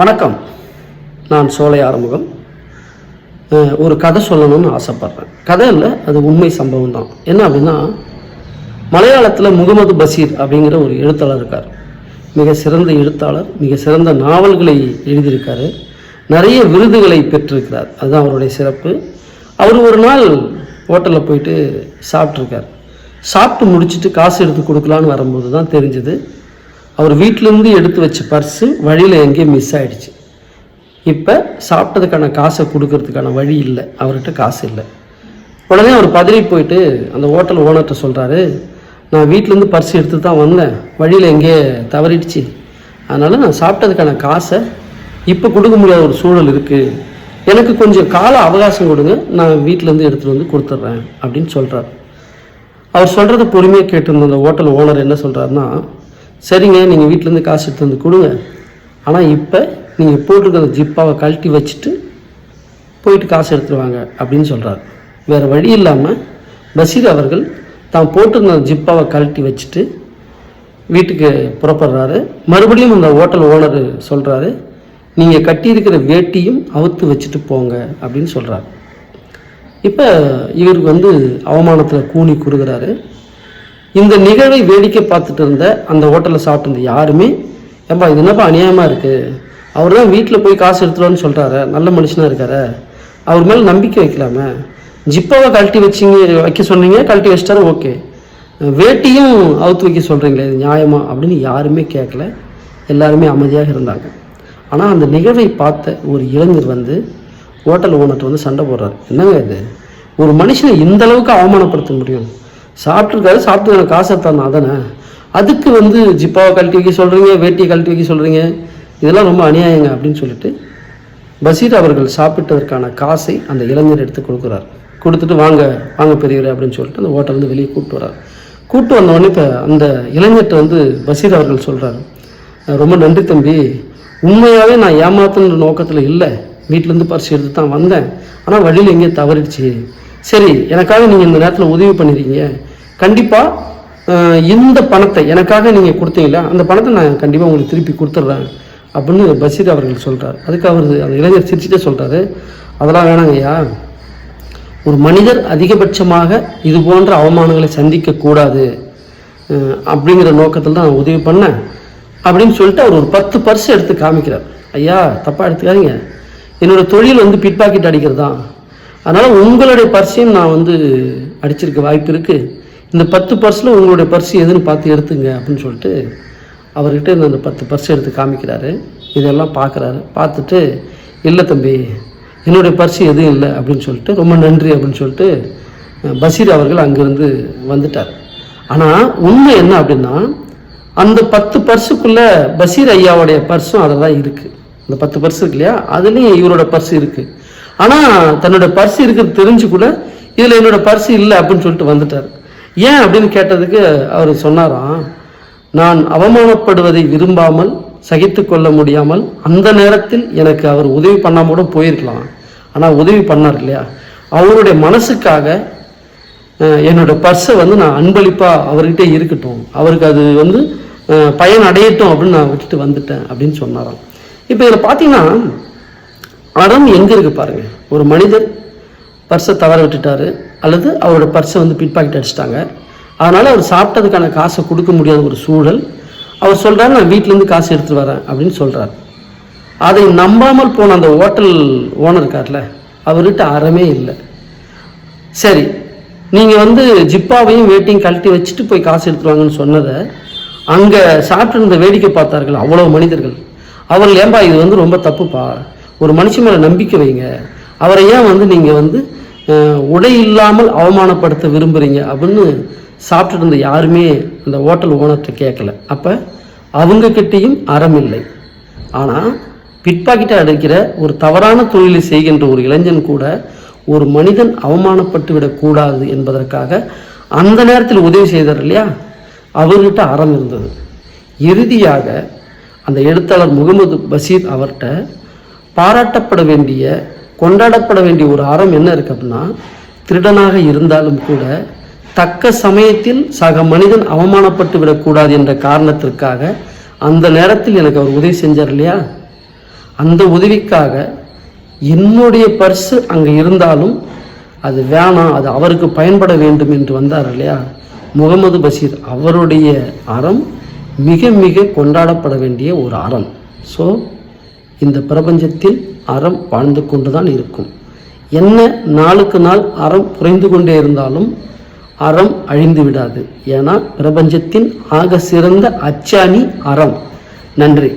வணக்கம். நான் சோலை ஆறுமுகம். ஒரு கதை சொல்லணும்னு ஆசைப்பட்றேன். கதை இல்லை அது உண்மை சம்பவம் தான். என்ன அப்படின்னா மலையாளத்தில் முகமது பஷீர் அப்படிங்கிற ஒரு எழுத்தாளர் இருக்கார். மிக சிறந்த எழுத்தாளர் மிக சிறந்த நாவல்களை எழுதியிருக்காரு. நிறைய விருதுகளை பெற்றிருக்கிறார். அதுதான் அவருடைய சிறப்பு. அவர் ஒரு நாள் ஹோட்டலில் போயிட்டு சாப்பிட்ருக்கார் சாப்பிட்டு முடிச்சுட்டு காசு எடுத்து கொடுக்கலான்னு வரும்போது தான் தெரிஞ்சது அவர் வீட்டிலேருந்து எடுத்து வச்ச பர்ஸு வழியில் எங்கேயோ மிஸ் ஆகிடுச்சு இப்போ சாப்பிட்டதுக்கான காசை கொடுக்கறதுக்கான வழி இல்லை. அவர்கிட்ட காசு இல்லை. உடனே அவர் பதறி போயிட்டு அந்த ஹோட்டல் ஓனர்கிட்ட சொல்கிறாரு நான் வீட்டிலேருந்து பர்ஸ் எடுத்து தான் வந்தேன். வழியில் எங்கேயே தவறிடுச்சு. அதனால் நான் சாப்பிட்டதுக்கான காசை இப்போ கொடுக்க முடியாத ஒரு சூழல் இருக்குது எனக்கு கொஞ்சம் கால அவகாசம் கொடுங்க. நான் வீட்டிலேருந்து எடுத்துகிட்டு வந்து கொடுத்துட்றேன் அப்படின்னு சொல்கிறார் அவர் சொல்கிறத பொறுமையாக கேட்டிருந்த அந்த ஹோட்டல் ஓனர் என்ன சொல்கிறாருன்னா சரிங்க நீங்கள் வீட்டிலேருந்து காசு எடுத்து வந்து கொடுங்க. ஆனால் இப்போ நீங்கள் போட்டிருக்கிற ஜிப்பாவை கழட்டி வச்சுட்டு போயிட்டு காசு எடுத்துருவாங்க அப்படின்னு சொல்கிறார் வேறு வழி இல்லாமல் பஷீர் அவர்கள் தான் போட்டிருந்த ஜிப்பாவை கழட்டி வச்சுட்டு வீட்டுக்கு புறப்படுறாரு. மறுபடியும் அந்த ஹோட்டல் ஓனர் சொல்கிறாரு நீங்கள் கட்டியிருக்கிற வேட்டியும் அவுத்து வச்சுட்டு போங்க அப்படின்னு சொல்கிறார் இப்போ இவருக்கு வந்து அவமானத்தில் கூனி கூறுகிறாரு. இந்த நிகழ்வை வேடிக்கை பார்த்துட்டு இருந்த அந்த ஹோட்டலில் சாப்பிட்டு யாருமே ஏப்பா இது என்னப்பா அநியாயமாக இருக்குது அவர் தான் வீட்டில் போய் காசு எடுத்துருவான்னு சொல்கிறாரு நல்ல மனுஷனாக இருக்காரு. அவர் மேலே நம்பிக்கை வைக்கலாமே? ஜிப்பாவை கழட்டி வச்சிங்க வைக்க சொன்னீங்க கழட்டி வச்சிட்டாரு ஓகே. வேட்டியும் அவுத்து வைக்க சொல்கிறீங்களே இது நியாயமா? அப்படின்னு யாருமே கேட்கல. எல்லாருமே அமைதியாக இருந்தாங்க. ஆனால் அந்த நிகழ்வை பார்த்த ஒரு இளைஞர் வந்து ஹோட்டல் ஓனர்கிட்ட வந்து சண்டை போடுறாரு. என்னங்க இது? ஒரு மனுஷனை இந்த அளவுக்கு அவமானப்படுத்த முடியும்? சாப்பிட்ருக்காரு சாப்பிட்டு காசை காசு தரணும் அதானே அதுக்கு வந்து ஜிப்பாவை கழட்டி வைக்க சொல்கிறீங்க வேட்டியை கழட்டி வைக்க சொல்கிறீங்க இதெல்லாம் ரொம்ப அநியாயங்க அப்படின்னு சொல்லிட்டு பஷீர் அவர்கள் சாப்பிட்டதற்கான காசை அந்த இளைஞர் எடுத்து கொடுக்குறார். கொடுத்துட்டு வாங்க வாங்க பெரியவர் அப்படின்னு சொல்லிட்டு அந்த ஹோட்டல்லேருந்து வெளியே கூப்பிட்டு வரார் கூப்பிட்டு வந்தவொடனே இப்போ அந்த இளைஞர்கிட்ட வந்து பஷீர் அவர்கள் சொல்கிறார் ரொம்ப நன்றி தம்பி. உண்மையாகவே நான் ஏமாத்துன்ற நோக்கத்தில் இல்லை. வீட்டிலேருந்து பரிசு எடுத்து தான் வந்தேன். ஆனால் வழியில் எங்கேயோ தவறிடுச்சு. சரி எனக்காக நீங்கள் இந்த நேரத்தில் உதவி பண்ணிருக்கீங்க. கண்டிப்பாக இந்த பணத்தை எனக்காக நீங்கள் கொடுத்தீங்களா? அந்த பணத்தை நான் கண்டிப்பாக உங்களுக்கு திருப்பி கொடுத்துட்றேன் அப்படின்னு பஷீர் அவர்கள் சொல்கிறார் அதுக்கு அவர் அந்த இளைஞர் சிரிச்சுட்டே சொல்கிறாரு அதெல்லாம் வேணாங்கய்யா ஒரு மனிதர் அதிகபட்சமாக இது போன்ற அவமானங்களை சந்திக்கக்கூடாது அப்படிங்கிற நோக்கத்தில் தான் உதவி பண்ணேன் அப்படின்னு சொல்லிட்டு அவர் ஒரு பத்து பர்ஸ் எடுத்து காமிக்கிறார். ஐயா தப்பாக எடுத்துக்காதீங்க. என்னோட தொழில் வந்து பிட்பாக்கெட் அடிக்கிறது? தான் அதனால் உங்களுடைய பர்ஸையும் நான் வந்து அடிச்சிருக்க வாய்ப்பு இருக்குது இந்த பத்து பர்ஸில் உங்களுடைய பர்ஸ் எதுன்னு பார்த்து எடுத்துங்க அப்படின்னு சொல்லிட்டு அவர்கிட்ட இருந்த அந்த பத்து பர்ஸ் எடுத்து காமிக்கிறாரு. இதெல்லாம் பார்க்குறாரு. பார்த்துட்டு இல்லை தம்பி என்னுடைய பர்ஸ் எதுவும் இல்லை அப்படின்னு சொல்லிட்டு ரொம்ப நன்றி அப்படின்னு சொல்லிட்டு பஷீர் அவர்கள் அங்கேருந்து வந்துட்டார். ஆனால் உண்மை என்ன அப்படின்னா அந்த பத்து பர்ஸுக்குள்ளே பஷீர் ஐயாவுடைய பர்ஸும் அதில் தான் இருக்குது அந்த பத்து பர்ஸ் இருக்கு இல்லையா? அதுலேயும் இவரோட பர்ஸ் இருக்குது ஆனால் தன்னோட பர்ஸ் இருக்கிறது தெரிஞ்சு கூட இதில் என்னோட பர்ஸ் இல்லை அப்படின்னு சொல்லிட்டு வந்துட்டார். ஏன் அப்படின்னு கேட்டதுக்கு அவர் சொன்னாராம் நான் அவமானப்படுவதை விரும்பாமல் சகித்து கொள்ள முடியாமல் அந்த நேரத்தில் எனக்கு அவர் உதவி பண்ணாம கூட போயிருக்கலாம். ஆனால் உதவி பண்ணார் இல்லையா? அவருடைய மனசுக்காக என்னோட பர்ஸை வந்து நான் அன்பளிப்பாக அவர்கிட்ட இருக்கட்டும். அவருக்கு அது வந்து பயன் அடையட்டும் அப்படின்னு நான் விட்டுட்டு வந்துட்டேன் அப்படின்னு சொன்னாராம். இப்போ இதில் பார்த்தீங்கன்னா அறம் எங்கே இருக்குது பாருங்க. ஒரு மனிதர் பர்ஸை தவற விட்டுட்டாரு அல்லது அவரோட பர்ஸை வந்து பிட்பாக்கெட் அடிச்சிட்டாங்க. அதனால் அவர் சாப்பிட்டதுக்கான காசை கொடுக்க முடியாத ஒரு சூழல். அவர் சொல்கிறாரு நான் வீட்டிலேருந்து காசு எடுத்துகிட்டு வரேன் அப்படின்னு சொல்கிறார் அதை நம்பாமல் போன அந்த ஹோட்டல் ஓனர் இருக்கார்ல அவர்கிட்ட அறமே இல்லை. சரி நீங்கள் வந்து ஜிப்பாவையும் வேட்டையும் கழட்டி வச்சுட்டு போய் காசு எடுத்துருவாங்கன்னு சொன்னதை அங்கே சாப்பிட்டு இருந்த வேடிக்கை பார்த்தார்கள் அவ்வளோ மனிதர்கள். அவர்கள் ஏன்பா இது வந்து ரொம்ப தப்புப்பா? ஒரு மனுஷன் மேலே நம்பிக்கை வைங்க. அவரை ஏன் வந்து நீங்கள் வந்து உடை இல்லாமல் அவமானப்படுத்த விரும்புகிறீங்க அப்படின்னு சாப்பிட்டுட்டு இருந்த யாருமே அந்த ஹோட்டல் ஓனர்கிட்ட கேட்கல. அப்போ அவங்கக்கிட்டேயும் அறம் இல்லை. ஆனால் பிட்பாக்கெட்டை அடைக்கிற ஒரு தவறான தொழிலை செய்கின்ற ஒரு இளைஞன் கூட ஒரு மனிதன் அவமானப்பட்டு விடக்கூடாது என்பதற்காக அந்த நேரத்தில் உதவி செய்தார் இல்லையா? அவர்கிட்ட அறம் இருந்தது. இறுதியாக அந்த எழுத்தாளர் முகமது பஷீர் அவர்கிட்ட பாராட்டப்பட வேண்டிய கொண்டாடப்பட வேண்டிய ஒரு அறம் என்ன இருக்கு அப்படின்னா திருடனாக இருந்தாலும் கூட தக்க சமயத்தில் சக மனிதன் அவமானப்பட்டு விடக்கூடாது என்ற காரணத்திற்காக அந்த நேரத்தில் எனக்கு அவர் உதவி செஞ்சார் இல்லையா? அந்த உதவிக்காக என்னுடைய பர்ஸு அங்கே இருந்தாலும் அது வேணாம் அது அவருக்கு பயன்பட வேண்டும் என்று வந்தார் இல்லையா? முகமது பஷீர் அவருடைய அறம் மிக மிக கொண்டாடப்பட வேண்டிய ஒரு அறம். ஸோ இந்த பிரபஞ்சத்தில் அறம் வாழ்ந்து கொண்டு தான் இருக்கும். என்ன நாளுக்கு நாள் அறம் குறைந்து கொண்டே இருந்தாலும் அறம் அழிந்து விடாது. ஏன்னா பிரபஞ்சத்தின் ஆக சிறந்த அச்சாணி அறம். நன்றி.